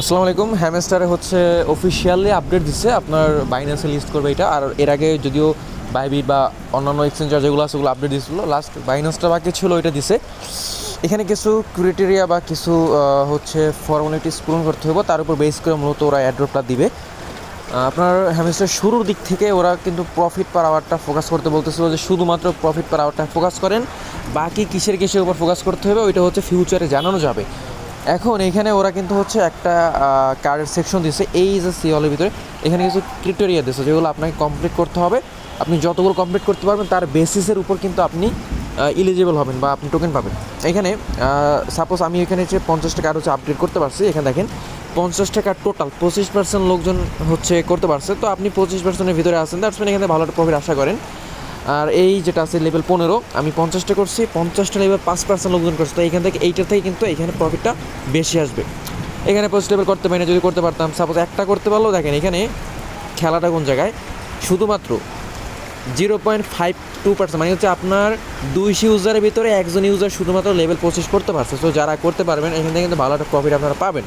আসসালামু আলাইকুম হ্যামেস্টারে হচ্ছে অফিসিয়ালি আপডেট দিচ্ছে আপনার বাইন্যান্সে লিস্ট করবে এটা। আর এর আগে যদিও বাইবি বা অন্যান্য এক্সচেঞ্জার যেগুলো আছে ওগুলো আপডেট দিয়েছিল লাস্ট বাইন্যান্সটা বাকি ছিল, ওইটা দিছে। এখানে কিছু ক্রিটেরিয়া বা কিছু হচ্ছে ফর্মালিটিস পূরণ করতে হবে, তার উপর বেস করে মূলত ওরা অ্যাড্রপটা দিবে। আপনার হ্যামস্টার শুরুর দিক থেকে ওরা কিন্তু প্রফিট পার আওয়ারটা ফোকাস করতে বলতেছিল যে শুধুমাত্র প্রফিট পার আওয়ারটা ফোকাস করেন, বাকি কিসের কিসের উপর ফোকাস করতে হবে, ওইটা হচ্ছে ফিউচারে জানানো যাবে। এখন এখানে ওরা কিন্তু হচ্ছে একটা কার্ডের সেকশন দিচ্ছে এই যে সিওলের ভিতরে। এখানে কিছু ক্রিটেরিয়া দিচ্ছে যেগুলো আপনাকে কমপ্লিট করতে হবে। আপনি যতগুলো কমপ্লিট করতে পারবেন, তার বেসিসের উপর কিন্তু আপনি ইলিজিবল হবেন বা আপনি টোকেন পাবেন। এখানে সাপোজ আমি এখানে যে পঞ্চাশ টাকা আর হচ্ছে আপডেট করতে পারছি, এখানে দেখেন পঞ্চাশ টাকা টোটাল পঁচিশ পার্সেন্ট লোকজন হচ্ছে করতে পারছে। তো আপনি পঁচিশ পার্সেন্টের ভিতরে আছেন দ্যাটস মিন এখানে ভালো একটা প্রফিট আশা করেন। আর এই যেটা আছে লেভেল পনেরো, আমি পঞ্চাশটা করছি, পঞ্চাশটা লেভেল পাঁচ পার্সেন্ট লোকজন করছে। তো এইখান থেকে এইটার থেকে কিন্তু এখানে প্রফিটটা বেশি আসবে। এখানে পোস্ট লেভেল করতে পারি না, যদি করতে পারতাম। সাপোজ একটা করতে পারলেও দেখেন এখানে খেলাটা কোন জায়গায়? শুধুমাত্র zero point five two percent মানে হচ্ছে আপনার দুইশো ইউজারের ভিতরে একজন ইউজার শুধুমাত্র লেভেল পঁচিশ করতে পারছে। সো যারা করতে পারবেন, এখান থেকে কিন্তু ভালো একটা প্রফিট আপনারা পাবেন।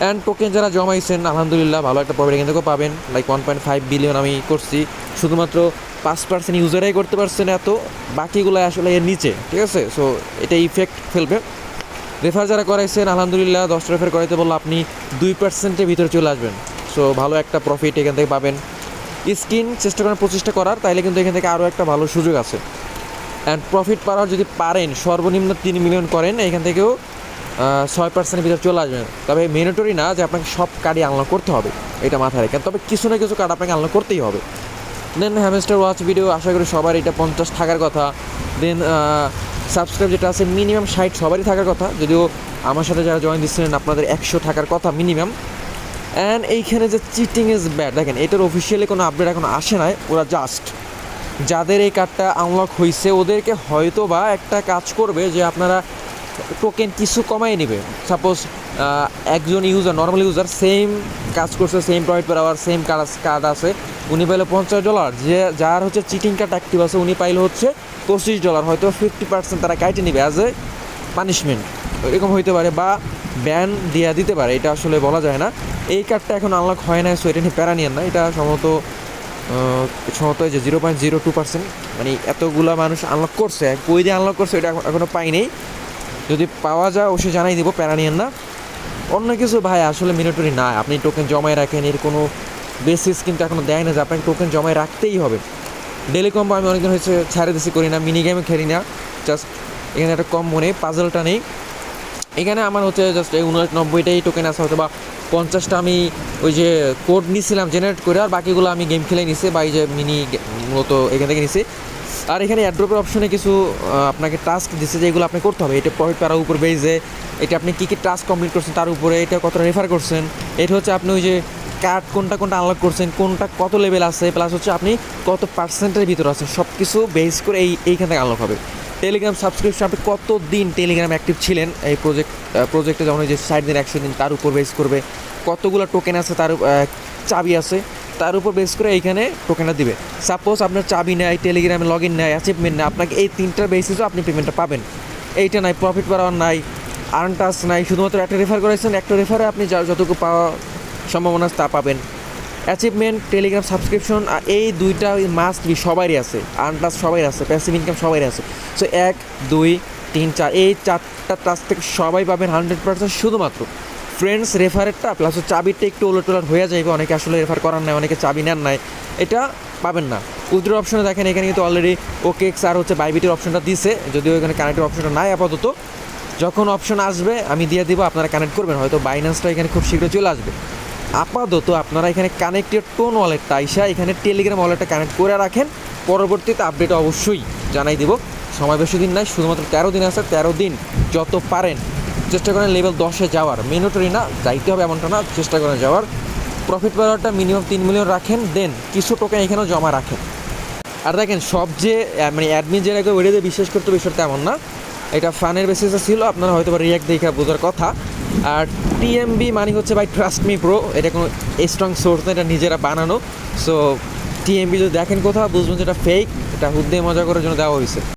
অ্যান্ড টোকেন যারা জমাইছেন, আলহামদুলিল্লাহ ভালো একটা প্রফিট এখান থেকেও পাবেন। Like one point five billion আমি করছি। শুধুমাত্র পাঁচ পার্সেন্ট ইউজারাই করতে পারছেন এত বাকিগুলো আসলে এর নিচে, ঠিক আছে? সো এটা ইফেক্ট ফেলবে। রেফার যারা করাইছেন, আলহামদুলিল্লাহ, দশটা রেফার করাইতে বলল আপনি দুই পার্সেন্টের ভিতরে চলে আসবেন। সো ভালো একটা প্রফিট এখান থেকে পাবেন। স্কিন চেষ্টা করেন, প্রচেষ্টা করার, তাইলে কিন্তু এখান থেকে আরও একটা ভালো সুযোগ আছে। অ্যান্ড প্রফিট পাওয়ার যদি পারেন, সর্বনিম্ন তিন মিলিয়ন করেন, এখান থেকেও ছয় পার্সেন্টের ভিতরে চলে আসবেন। তবে মেনেটরি না যে আপনাকে সব কার্ডই আনলক করতে হবে। এটা মাথায় রেখে তবে কিছু না কিছু কার্ড আপনাকে আনলক করতেই হবে। দেন হ্যামস্টার ওয়াচ ভিডিও আশা করি সবার এটা পঞ্চাশ থাকার কথা। দেন সাবস্ক্রাইব যেটা আছে মিনিমাম ষাট সবারই থাকার কথা। যদিও আমার সাথে যারা জয়েন দিচ্ছিলেন, আপনাদের একশো থাকার কথা মিনিমাম অ্যান্ড এইখানে যে চিটিং ইজ ব্যাড দেখেন, এটার অফিসিয়ালি কোনো আপডেট এখন আসে নাই। ওরা জাস্ট যাদের এই কার্ডটা আনলক হয়েছে ওদেরকে হয়তো বা একটা কাজ করবে যে আপনারা টোকেন কিছু কমাই নেবে। সাপোজ একজন ইউজার নর্মাল ইউজার সেম কাজ করছে same profit per hour same card card আছে, উনি পাইলে পঞ্চাশ ডলার যে, যার হচ্ছে চিটিং কার্ড অ্যাক্টিভ আছে, উনি পাইলে হচ্ছে পঁচিশ ডলার হয়তো ফিফটি পার্সেন্ট তারা কাইটে নেবে অ্যাজ এ পানিশমেন্ট এরকম হইতে পারে বা ব্যান দিয়া দিতে পারে, এটা আসলে বলা যায় না। এই কার্ডটা এখন আনলক হয় না সো এটা নিয়ে প্যারা নিয়েন না। এটা সম্ভবত সম্ভবত যে zero point zero two percent মানে এতগুলা মানুষ আনলক করছে, কই দিয়ে আনলক করছে, এটা এখন- এখনও পাই নেই। যদি পাওয়া যায় অবশ্যই জানাই দিব প্যারা নিয়েন না। অন্য কিছু ভাই, আসলে মিনিটরি না আপনি টোকেন জমায় রাখেন, এর কোনো বেসিস কিন্তু এখনও দেয় না যে আপনাকে টোকেন জমায় রাখতেই হবে। ডেলি কম্বো আমি অনেকদিন হয়েছে ছাড়ে দিছি, করি না মিনি গেমে খেলি না। জাস্ট এখানে একটা কম মনে পাজলটা নেই। এখানে আমার হচ্ছে জাস্ট এই উননব্বইটাই টোকেন আছে হয়তো বা পঞ্চাশটা আমি ওই যে কোড নিছিলাম জেনারেট করে, আর বাকিগুলো আমি গেম খেলে নিছি, বা এই যে মিনি মূলত এখান থেকে নিছি। আর এখানে অ্যাড্রপের অপশনে কিছু আপনাকে টাস্ক দিচ্ছে যেগুলো আপনি করতে হবে। এটা প্রফিট পাওয়ার উপর বেজে এটা আপনি কী কী টাস্ক কমপ্লিট করছেন তার উপরে এটা কতটা রেফার করছেন, এটা হচ্ছে আপনি ওই যে কার্ড কোনটা কোনটা আনলক করছেন, কোনটা কত লেভেল আছে প্লাস হচ্ছে আপনি কত পার্সেন্টের ভিতরে আছেন সব কিছু বেস করে এই, এইখান থেকে আনলক হবে। টেলিগ্রাম সাবস্ক্রিপশন আপনি কত দিন টেলিগ্রাম অ্যাক্টিভ ছিলেন, এই প্রজেক্ট প্রজেক্টে যেমন ওই যে ষাট দিন, একশো দিন তার উপর বেস করবে, কতগুলো টোকেন আছে তার চাবি আছে তার উপর বেস করে এইখানে টোকেনটা দিবে। সাপোজ আপনার চাবি নেয় টেলিগ্রামে লগ ইন নেয় অ্যাচিভমেন্ট নেয়, আপনাকে এই তিনটার বেসিসও আপনি পেমেন্টটা পাবেন। এইটা নাই প্রফিট বাড়াবার নাই আর্ন নাই, শুধুমাত্র একটা রেফার করেছেন, একটা রেফারে আপনি যা যতটুকু পাওয়া সম্ভাবনা তা পাবেন। অ্যাচিভমেন্ট টেলিগ্রাম সাবস্ক্রিপশন আর এই দুইটা মাস্ট বি সবারই আছে। আর্ন সবাই আছে প্যাসিভ ইনকাম সবাই আছে। সো এক, দুই, তিন, চার, এই চারটা টাচ থেকে সবাই পাবেন হান্ড্রেড পার্সেন্ট শুধুমাত্র। ফ্রেন্ডস রেফারেরটা প্লাস চাবিটা একটু ওলট টোলট হয়ে যাবে অনেকে আসলে রেফার করার নাই, অনেকে চাবি নেন নাই, এটা পাবেন না। উইথড্র অপশনে দেখেন, এখানে কিন্তু অলরেডি ওকেক্স আর হচ্ছে বাইবিটের অপশনটা দিছে, যদিও এখানে কানেক্টের অপশনটা নাই আপাতত। যখন অপশন আসবে, আমি দিয়ে দিব, আপনারা কানেক্ট করবেন, হয়তো বাইন্যান্সটা এখানে খুব শীঘ্র চলে আসবে। আপাতত আপনারা এখানে কানেক্টেড টোন ওয়ালেটটা আইসা এখানে টেলিগ্রাম ওয়ালেটটা কানেক্ট করে রাখেন, পরবর্তীতে আপডেট অবশ্যই জানাই দিব। সময় বেশি দিন নাই, শুধুমাত্র তেরো দিন আছে, তেরো দিন যত পারেন চেষ্টা করেন লেভেল দশে যাওয়ার। মিনিটরি না, যাইতে হবে এমনটা না, চেষ্টা করেন যাওয়ার। প্রফিট পাওয়ারটা মিনিমাম তিন মিলিয়ন রাখেন, দেন কিছু টোকেন এখানেও জমা রাখেন। আর দেখেন, সব যে মানে অ্যাডমিন যেটাকে ওইটাতে বিশ্বাস করতে বিষয়টা তেমন না। এটা ফানের বেসিসে ছিল, আপনারা হয়তো বা রিয়াক্ট দেখে বোঝার কথা। আর টিএমবি মানে হচ্ছে বাই ট্রাস্ট মি প্রো এটা কোনো স্ট্রং সোর্স না, এটা নিজেরা বানানো। সো টিএমবি যদি দেখেন কোথাও, বুঝবেন যেটা ফেক এটা হুদ্দে মজা করার জন্য দেওয়া হয়েছে